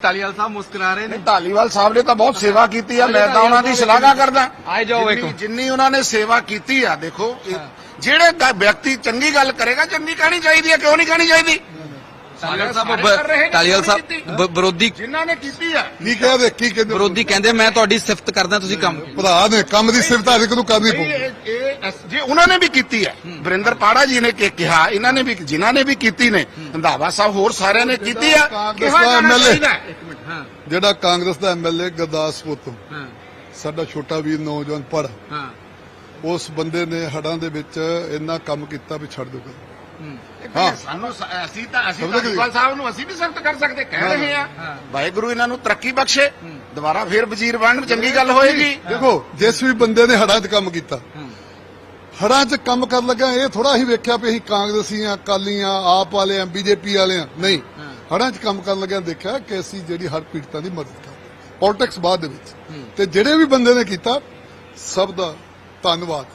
ਧਾਲੀਵਾਲ ਸਾਹਿਬ ਮੁਸਕਰਾ ਰਹੇ ਨੇ। ਢਾਲੀਵਾਲ ਸਾਹਿਬ ਨੇ ਤਾਂ ਬਹੁਤ ਸੇਵਾ ਕੀਤੀ ਆ ਮੈਂ ਤਾਂ ਉਹਨਾਂ ਦੀ ਸ਼ਲਾਘਾ ਕਰਦਾ। ਆਏ ਜਾਓ ਜਿੰਨੀ- ਵੇਖੋ। ਜਿੰਨੀ ਉਹਨਾਂ ਨੇ ਸੇਵਾ ਕੀਤੀ ਆ ਦੇਖੋ ਜਿਹੜੇ ਵਿਅਕਤੀ ਚੰਗੀ ਗੱਲ ਕਰੇਗਾ ਚੰਗੀ ਕਹਿਣੀ ਚਾਹੀਦੀ ਹੈ ਕਿਉਂ ਨਹੀਂ ਕਹਿਣੀ ਚਾਹੀਦੀ? ਧਾਲੀਵਾਲ ਸਾਰੇ ਸਾਹਿਬ ਨਹੀਂ ਵਿਰੋਧੀ ਜਿਨ੍ਹਾਂ ਨੇ ਕੀਤੀ ਆ। ਕੀ ਕਹਦੇ ਕੀ ਕਹਿੰਦੇ ਵਿਰੋਧੀ ਕਹਿੰਦੇ ਮੈਂ ਤੁਹਾਡੀ ਸਿਫਤ ਕਰਦਾ ਤੁਸੀਂ ਕੰਮ ਭਰਾ ਨੇ ਕੰਮ ਦੀ ਸਿਫਤ ਇੱਕ ਨੂੰ ਕਰਨੀ ਨਹੀਂ, ਪਊ? ਜੇ ਉਹਨਾਂ ਨੇ ਵੀ ਕੀਤੀ ਹੈ ਵਰਿੰਦਰ ਪਾੜਾ ਜੀ ਨੇ ਕਿ ਕਿਹਾ ਇਹਨਾਂ ਨੇ ਵੀ ਜਿਨ੍ਹਾਂ ਨੇ ਵੀ ਕੀਤੀ ਨੇ ਰੰਧਾਵਾ ਸਾਹਿਬ ਹੋਰ ਸਾਰਿਆਂ ਨੇ ਕੀਤੀ ਆ ਕਾਂਗਰਸ ਕਿਹਾ ਜਾਣਾ ਚਾਹੀਦਾ ਜਿਹੜਾ ਕਾਂਗਰਸ ਦਾ ਐਮਐਲਏ ਗੁਰਦਾਸਪੁਰ ਤੋਂ। ਸਾਡਾ ਛੋਟਾ ਵੀਰ ਨੌਜਵਾਨ ਪੜ ਹਾਂ। ਉਸ ਬੰਦੇ ਨੇ ਹੜਾਂ ਦੇ ਵਿੱਚ ਇੰਨਾ ਕੰਮ ਕੀਤਾ ਵੀ ਛੱਡ ਦੋ ਹਾਂ। ਸਾਨੂੰ ਅਸੀਂ ਤਾਂ ਅਸੀਂ ਧਾਲੀਵਾਲ ਸਾਹਿਬ ਨੂੰ ਅਸੀਂ ਵੀ ਸਖਤ ਕਰ ਸਕਦੇ ਕਹਿ ਰਹੇ ਆ। ਵਾਹਿਗੁਰੂ ਇਹਨਾਂ ਨੂੰ ਤਰੱਕੀ ਬਖਸ਼ੇ। ਦੁਬਾਰਾ ਫੇਰ ਵਜ਼ੀਰ ਬਣਨ ਚੰਗੀ ਗੱਲ ਹੋਏਗੀ। ਦੇਖੋ ਜਿਸ ਵੀ ਬੰਦੇ ਨੇ ਹੜਾਂ 'ਚ ਕੰਮ ਕੀਤਾ ਹੜਾਂ 'ਚ ਕੰਮ ਕਰਨ ਲੱਗਾ ਇਹ ਥੋੜਾ ਹੀ ਵੇਖਿਆ ਵੀ ਅਸੀਂ ਕਾਂਗਰਸੀ ਆ ਅਕਾਲੀ ਆ ਆਪ ਵਾਲੇ ਆ ਬੀਜੇਪੀ ਵਾਲੇ ਆ। ਨਹੀਂ ਹੜਾਂ 'ਚ ਕੰਮ ਕਰਨ ਲੱਗਿਆ ਦੇਖਿਆ ਕਿ ਅਸੀਂ ਜਿਹੜੀ ਹੜ ਪੀੜਤਾਂ ਦੀ ਮਦਦ ਕਰਦੇ ਪੋਲਿਟਿਕਸ ਬਾਅਦ ਦੇ ਵਿੱਚ। ਤੇ ਜਿਹੜੇ ਵੀ ਬੰਦੇ ਨੇ ਕੀਤਾ ਸਭ ਦਾ ਧੰਨਵਾਦ।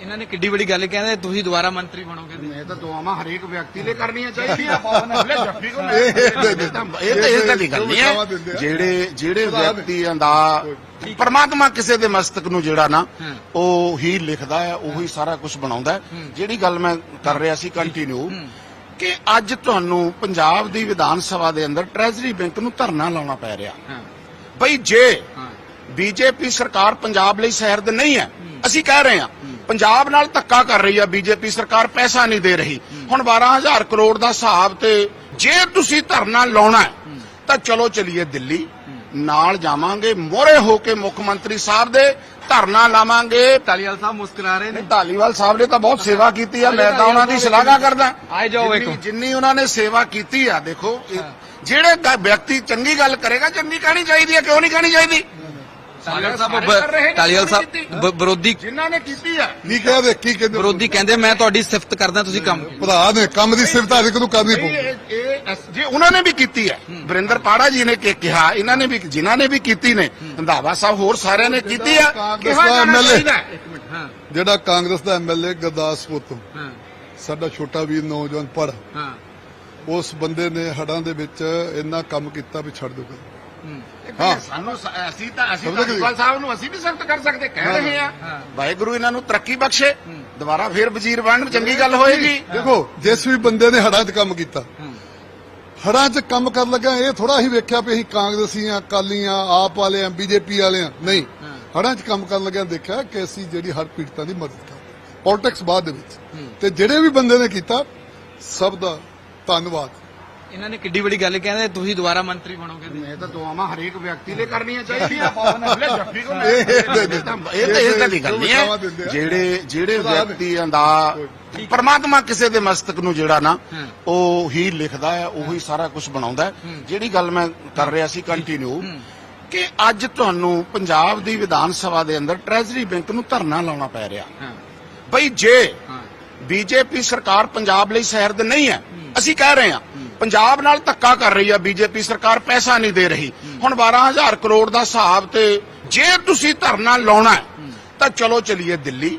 ਇਹਨਾਂ ਨੇ ਕਿੱਡੀ ਵੱਡੀ ਗੱਲ ਕਹਿੰਦੇ ਤੁਸੀਂ ਦੁਬਾਰਾ ਮੰਤਰੀ ਬਣੋਗੇ ਇਹ ਤਾਂ ਦੁਆਵਾਂ ਹਰੇਕ ਵਿਅਕਤੀ ਲਈ ਕਰਨੀਆਂ ਚਾਹੀਦੀਆਂ। ਜੱਫੀ ਕੋ ਇਹ ਤਾਂ ਇਹ ਤਾਂ ਨਹੀਂ ਹੈ। ਜਿਹੜੇ ਜਿਹੜੇ ਵਿਅਕਤੀਆਂ ਦਾ ਪਰਮਾਤਮਾ ਕਿਸੇ ਦੇ ਮਸਤਕ ਨੂੰ ਜਿਹੜਾ ਨਾ ਹਾਂ। ਉਹ ਹੀ ਲਿਖਦਾ ਹੈ ਉਹੀ ਸਾਰਾ ਕੁਝ ਬਣਾਉਂਦਾ ਹੈ। ਜਿਹੜੀ ਗੱਲ ਮੈਂ ਕਰ ਰਿਹਾ ਸੀ ਕੰਟੀਨਿਊ ਕਿ ਅੱਜ ਤੁਹਾਨੂੰ ਪੰਜਾਬ ਦੀ ਵਿਧਾਨ ਸਭਾ ਦੇ ਅੰਦਰ ਟ੍ਰੈਜਰੀ ਬੈਂਕ ਨੂੰ ਧਰਨਾ ਲਾਉਣਾ ਪੈ ਰਿਹਾ। ਹਾਂ। ਬਈ ਜੇ ਹਾਂ। ਬੀਜੇਪੀ ਸਰਕਾਰ ਪੰਜਾਬ ਲਈ ਸ਼ਹਿਰਦ ਨਹੀਂ ਹੈ। ਅਸੀਂ ਕਹਿ ਰਹੇ ਹਾਂ ਪੰਜਾਬ ਨਾਲ ਧੱਕਾ ਕਰ ਰਹੀ ਹੈ ਬੀਜੇਪੀ ਸਰਕਾਰ ਪੈਸਾ ਨਹੀਂ ਦੇ ਰਹੀ। ਹੁਣ 12000 ਕਰੋੜ ਦਾ ਹਿਸਾਬ ਤੇ ਜੇ ਤੁਸੀਂ ਧਰਨਾ ਲਾਉਣਾ ਤਾਂ ਚਲੋ ਚਲੀਏ ਦਿੱਲੀ। ਨਾਲ ਜਾਵਾਂਗੇ ਮੋਰੇ ਹੋ ਕੇ ਮੁੱਖ ਮੰਤਰੀ ਸਾਹਿਬ ਦੇ ਧਰਨਾ ਲਾਵਾਂਗੇ। ਧਾਲੀਵਾਲ ਸਾਹਿਬ ਮੁਸਕਰਾ ਰਹੇ ਨੇ। ਢਾਲੀਵਾਲ ਸਾਹਿਬ ਨੇ ਤਾਂ ਬਹੁਤ ਸੇਵਾ ਕੀਤੀ ਆ ਮੈਂ ਤਾਂ ਉਹਨਾਂ ਦੀ ਸ਼ਲਾਘਾ ਕਰਦਾ। ਆਏ ਜਾਓ ਵੇਖੋ। ਜਿੰਨੀ ਉਹਨਾਂ ਨੇ ਸੇਵਾ ਕੀਤੀ ਆ ਦੇਖੋ ਜਿਹੜੇ ਵਿਅਕਤੀ ਚੰਗੀ ਗੱਲ ਕਰੇਗਾ ਚੰਗੀ ਕਹਿਣੀ ਚਾਹੀਦੀ ਹੈ ਕਿਉਂ ਨਹੀਂ ਕਹਿਣੀ ਚਾਹੀਦੀ? ਧਾਲੀਵਾਲ ਸਾਰੇ ਸਾਹਿਬ ਨਹੀਂ ਸਾਹਿਬ ਵਿਰੋਧੀ ਜਿਨ੍ਹਾਂ ਨੇ ਕੀਤੀ ਆ। ਕੀ ਕਹਦੇ ਕੀ ਕਹਿੰਦੇ ਵਿਰੋਧੀ ਕਹਿੰਦੇ ਮੈਂ ਤੁਹਾਡੀ ਸਿਫਤ ਕਰਦਾ ਤੁਸੀਂ ਕੰਮ ਭਰਾ ਨੇ ਕੰਮ ਦੀ ਸਿਫਤ ਹਰ ਇੱਕ ਨੂੰ ਕਰਨੀ ਨਹੀਂ, ਪਊ ਜੇ ਉਹਨਾਂ ਨੇ ਵੀ ਕੀਤੀ ਹੈ ਵਰਿੰਦਰ ਪਾੜਾ ਜੀ ਨੇ ਕਿ ਕਿਹਾ ਇਹਨਾਂ ਨੇ ਵੀ ਜਿਨ੍ਹਾਂ ਨੇ ਵੀ ਕੀਤੀ ਨੇ ਰੰਧਾਵਾ ਸਾਹਿਬ ਹੋਰ ਸਾਰਿਆਂ ਨੇ ਕੀਤੀ ਆ ਕਾਂਗਰਸ ਕਿਹਾ। ਹਾਂ। ਜਿਹੜਾ ਕਾਂਗਰਸ ਦਾ ਐਮਐਲਏ ਗੁਰਦਾਸਪੁਰ ਤੋਂ ਹਾਂ। ਸਾਡਾ ਛੋਟਾ ਵੀਰ ਨੌਜਵਾਨ ਪੜ ਹਾਂ। ਉਸ ਬੰਦੇ ਨੇ ਹੜਾਂ ਦੇ ਵਿੱਚ ਇੰਨਾ ਕੰਮ ਕੀਤਾ ਵੀ ਛੱਡ ਦੋ ਹਾਂ। ਹਾਂ। ਸਾਨੂੰ ਸ- ਅਸੀਂ ਤਾਂ ਅਸੀਂ ਸਮਝਦੇ ਧਾਲੀਵਾਲ ਸਾਹਿਬ ਨੂੰ ਅਸੀਂ ਵੀ ਸਖਤ ਕਰ ਸਕਦੇ ਕਹਿ ਰਹੇ ਆ ਹਾਂ। ਵਾਹਿਗੁਰੂ ਇਹਨਾਂ ਨੂੰ ਤਰੱਕੀ ਬਖਸ਼ੇ। ਦੁਬਾਰਾ ਫੇਰ ਵਜ਼ੀਰ ਬਣਨ ਚੰਗੀ ਗੱਲ ਹੋਏਗੀ। ਦੇਖੋ ਜਿਸ ਵੀ ਬੰਦੇ ਨੇ ਹੜਾਂ 'ਚ ਕੰਮ ਕੀਤਾ ਹੜਾਂ 'ਚ ਕੰਮ ਕਰਨ ਲੱਗਾ ਇਹ ਥੋੜਾ ਹੀ ਵੇਖਿਆ ਵੀ ਅਸੀਂ ਕਾਂਗਰਸੀ ਆ ਅਕਾਲੀ ਆ ਆਪ ਵਾਲੇ ਆ ਬੀਜੇਪੀ ਵਾਲੇ ਆ। ਨਹੀਂ ਹੜਾਂ 'ਚ ਕੰਮ ਕਰਨ ਲੱਗਿਆ ਦੇਖਿਆ ਕਿ ਅਸੀਂ ਜਿਹੜੀ ਹੜ ਪੀੜਤਾਂ ਦੀ ਮਦਦ ਕਰਦੇ ਪੋਲਿਟਿਕਸ ਬਾਅਦ ਦੇ ਵਿੱਚ। ਤੇ ਜਿਹੜੇ ਵੀ ਬੰਦੇ ਨੇ ਕੀਤਾ ਸਭ ਦਾ ਧੰਨਵਾਦ। ਇਹਨਾਂ ਨੇ ਕਿੱਡੀ ਵੱਡੀ ਗੱਲ ਕਹਿੰਦੇ ਤੁਸੀਂ ਦੁਬਾਰਾ ਮੰਤਰੀ ਬਣੋਗੇ? ਇਹ ਤਾਂ ਦੁਆਵਾਂ ਹਰੇਕ ਵਿਅਕਤੀ ਲਈ ਕਰਨੀਆਂ ਚਾਹੀਦੀਆਂ। ਲੈ ਜੱਫੀ ਕੋ ਇਹ- ਦੇ- ਇਹ ਤਾਂ ਇਹ ਤਾਂ ਦੀ ਨਹੀਂ ਹੈ। ਜਿਹੜੇ ਜਿਹੜੇ। ਵਿਅਕਤੀਆਂ ਦਾ ਪਰਮਾਤਮਾ ਕਿਸੇ ਦੇ ਮਸਤਕ ਨੂੰ ਜਿਹੜਾ ਨਾ। ਉਹ ਹੀ ਲਿਖਦਾ ਹੈ ਉਹੀ ਸਾਰਾ ਕੁਝ ਬਣਾਉਂਦਾ ਹੈ। ਜਿਹੜੀ ਗੱਲ ਮੈਂ ਕਰ ਰਿਹਾ ਸੀ ਕੰਟੀਨਿਊ ਕਿ ਅੱਜ ਤੁਹਾਨੂੰ ਪੰਜਾਬ ਦੀ ਵਿਧਾਨ ਸਭਾ ਦੇ ਅੰਦਰ ਟ੍ਰੈਜਰੀ ਬੈਂਕ ਨੂੰ ਧਰਨਾ ਲਾਉਣਾ ਪੈ ਰਿਹਾ। ਬਈ ਜੇ ਬੀਜੇਪੀ ਸਰਕਾਰ ਪੰਜਾਬ ਲਈ ਸ਼ਹਿਰਦ ਨਹੀਂ ਹੈ। ਅਸੀਂ ਕਹਿ ਰਹੇ ਹਾਂ, ਪੰਜਾਬ ਨਾਲ ਧੱਕਾ ਕਰ ਰਹੀ ਹੈ ਬੀਜੇਪੀ ਸਰਕਾਰ, ਪੈਸਾ ਨਹੀਂ ਦੇ ਰਹੀ। ਹੁਣ 12000 ਕਰੋੜ ਦਾ ਹਿਸਾਬ ਤੇ ਜੇ ਤੁਸੀਂ ਧਰਨਾ ਲਾਉਣਾ ਤਾਂ ਚਲੋ ਚਲੀਏ ਦਿੱਲੀ।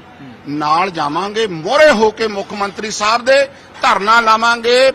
ਨਾਲ ਜਾਵਾਂਗੇ, ਮੋਹਰੇ ਹੋ ਕੇ ਮੁੱਖ ਮੰਤਰੀ ਸਾਹਿਬ ਦੇ ਧਰਨਾ ਲਾਵਾਂਗੇ।